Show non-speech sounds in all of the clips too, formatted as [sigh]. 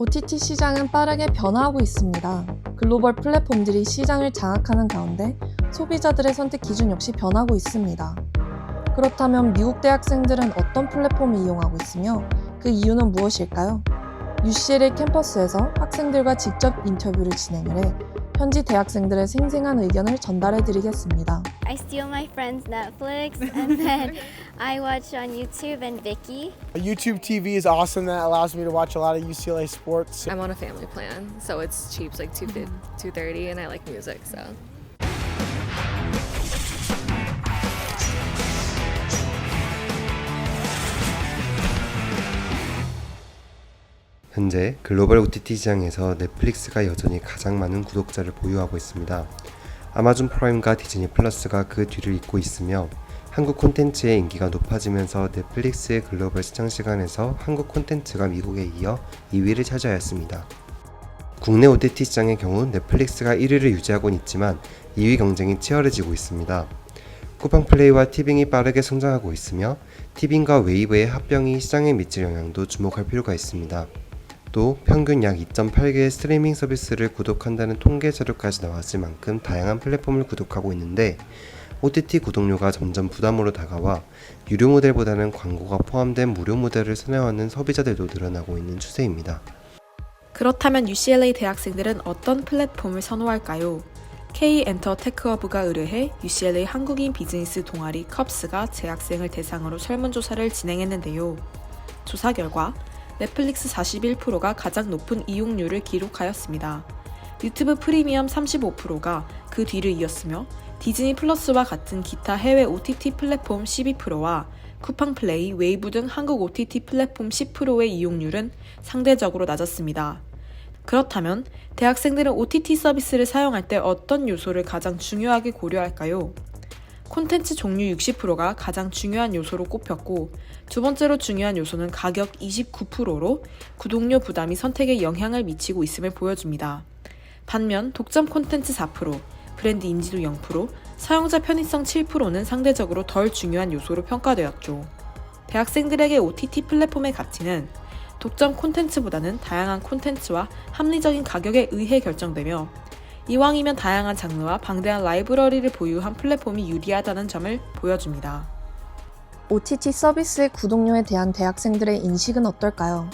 OTT 시장은 빠르게 변화하고 있습니다. 글로벌 플랫폼들이 시장을 장악하는 가운데 소비자들의 선택 기준 역시 변하고 있습니다. 그렇다면 미국 대학생들은 어떤 플랫폼을 이용하고 있으며 그 이유는 무엇일까요? UCLA 캠퍼스에서 학생들과 직접 인터뷰를 진행을 해 현지 대학생들의 생생한 의견을 전달해 드리겠습니다. I steal my friend's Netflix and then [laughs] I watch on YouTube and Vicky. YouTube TV is awesome. That allows me to watch a lot of UCLA sports. I'm on a family plan, so it's cheap, it's like 250 230 and I like music, so. 현재 글로벌 OTT 시장에서 넷플릭스가 여전히 가장 많은 구독자를 보유하고 있습니다. 아마존 프라임과 디즈니 플러스가 그 뒤를 잇고 있으며 한국 콘텐츠의 인기가 높아지면서 넷플릭스의 글로벌 시청 시간에서 한국 콘텐츠가 미국에 이어 2위를 차지하였습니다. 국내 OTT 시장의 경우 넷플릭스가 1위를 유지하고 있지만 2위 경쟁이 치열해지고 있습니다. 쿠팡 플레이와 티빙이 빠르게 성장하고 있으며 티빙과 웨이브의 합병이 시장에 미칠 영향도 주목할 필요가 있습니다. 또 평균 약 2.8개의 스트리밍 서비스를 구독한다는 통계 자료까지 나왔을 만큼 다양한 플랫폼을 구독하고 있는데 OTT 구독료가 점점 부담으로 다가와 유료 모델보다는 광고가 포함된 무료 모델을 선호하는 소비자들도 늘어나고 있는 추세입니다. 그렇다면 UCLA 대학생들은 어떤 플랫폼을 선호할까요? K 엔터 테크허브가 의뢰해 UCLA 한국인 비즈니스 동아리 컵스가 재학생을 대상으로 설문조사를 진행했는데요. 조사 결과 넷플릭스 41%가 가장 높은 이용률을 기록하였습니다. 유튜브 프리미엄 35%가 그 뒤를 이었으며 디즈니 플러스와 같은 기타 해외 OTT 플랫폼 12%와 쿠팡 플레이, 웨이브 등 한국 OTT 플랫폼 10%의 이용률은 상대적으로 낮았습니다. 그렇다면 대학생들은 OTT 서비스를 사용할 때 어떤 요소를 가장 중요하게 고려할까요? 콘텐츠 종류 60%가 가장 중요한 요소로 꼽혔고 두 번째로 중요한 요소는 가격 29%로 구독료 부담이 선택에 영향을 미치고 있음을 보여줍니다. 반면 독점 콘텐츠 4%, 브랜드 인지도 0%, 사용자 편의성 7%는 상대적으로 덜 중요한 요소로 평가되었죠. 대학생들에게 OTT 플랫폼의 가치는 독점 콘텐츠보다는 다양한 콘텐츠와 합리적인 가격에 의해 결정되며 이왕이면 다양한 장르와 방대한 라이브러리를 보유한 플랫폼이 유리하다는 점을 보여줍니다. OTT 서비스의 구독료에 대한 대학생들의 인식은 어떨까요?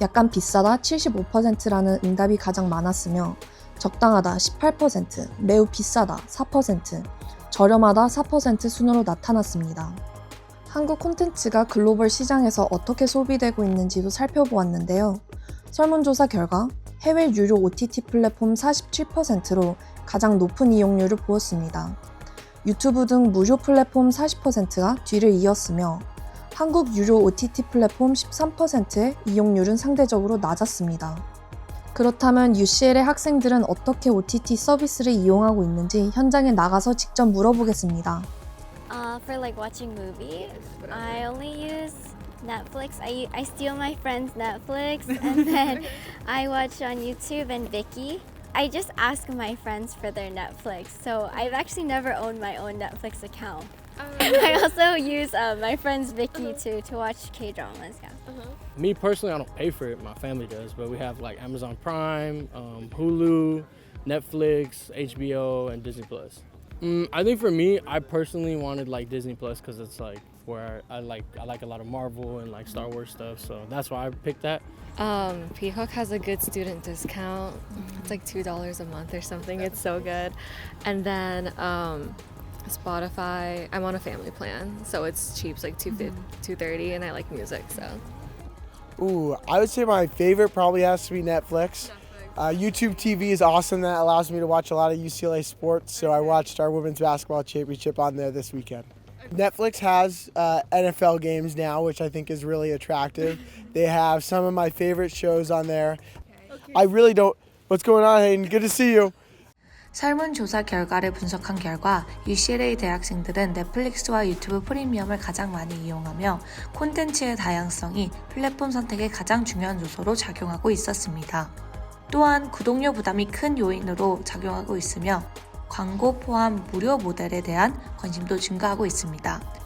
약간 비싸다 75%라는 응답이 가장 많았으며 적당하다 18%, 매우 비싸다 4%, 저렴하다 4% 순으로 나타났습니다. 한국 콘텐츠가 글로벌 시장에서 어떻게 소비되고 있는지도 살펴보았는데요. 설문조사 결과 해외 유료 OTT 플랫폼 47%로 가장 높은 이용률을 보였습니다. 유튜브 등 무료 플랫폼 40%가 뒤를 이었으며 한국 유료 OTT 플랫폼 13%의 이용률은 상대적으로 낮았습니다. 그렇다면 UCL의 학생들은 어떻게 OTT 서비스를 이용하고 있는지 현장에 나가서 직접 물어보겠습니다. Uh, for like watching movies, I only use Netflix. I, I steal my friend's Netflix [laughs] and then I watch on YouTube and Vicky. I just ask my friends for their Netflix. So I've actually never owned my own Netflix account. [laughs] I also use uh, my friend's Vicky to, to watch K dramas. Yeah. Me personally, I don't pay for it. My family does, but we have like Amazon Prime, um, Hulu, Netflix, HBO, and Disney Plus. Mm, I think for me, I personally wanted like Disney Plus because it's like where I like I like a lot of Marvel and like Star Wars stuff, so that's why I picked that. Um, Peacock has a good student discount. It's like $2 a month or something. It's so good. And then um, Spotify, I'm on a family plan, so it's cheap, it's like 250 230 and I like music, so. Ooh, I would say my favorite probably has to be Netflix. Uh, YouTube TV is awesome. That allows me to watch a lot of UCLA sports. So I watched our women's basketball championship on there this weekend. Netflix has uh, NFL games now, which I think is really attractive. they have some of my favorite shows on there. I really don't. What's going on, Hayden? Good to see you. 설문조사 결과를 분석한 결과 UCLA 대학생들은 넷플릭스와 유튜브 프리미엄을 가장 많이 이용하며 콘텐츠의 다양성이 플랫폼 선택의 가장 중요한 요소로 작용하고 있었습니다. 또한 구독료 부담이 큰 요인으로 작용하고 있으며 광고 포함 무료 모델에 대한 관심도 증가하고 있습니다.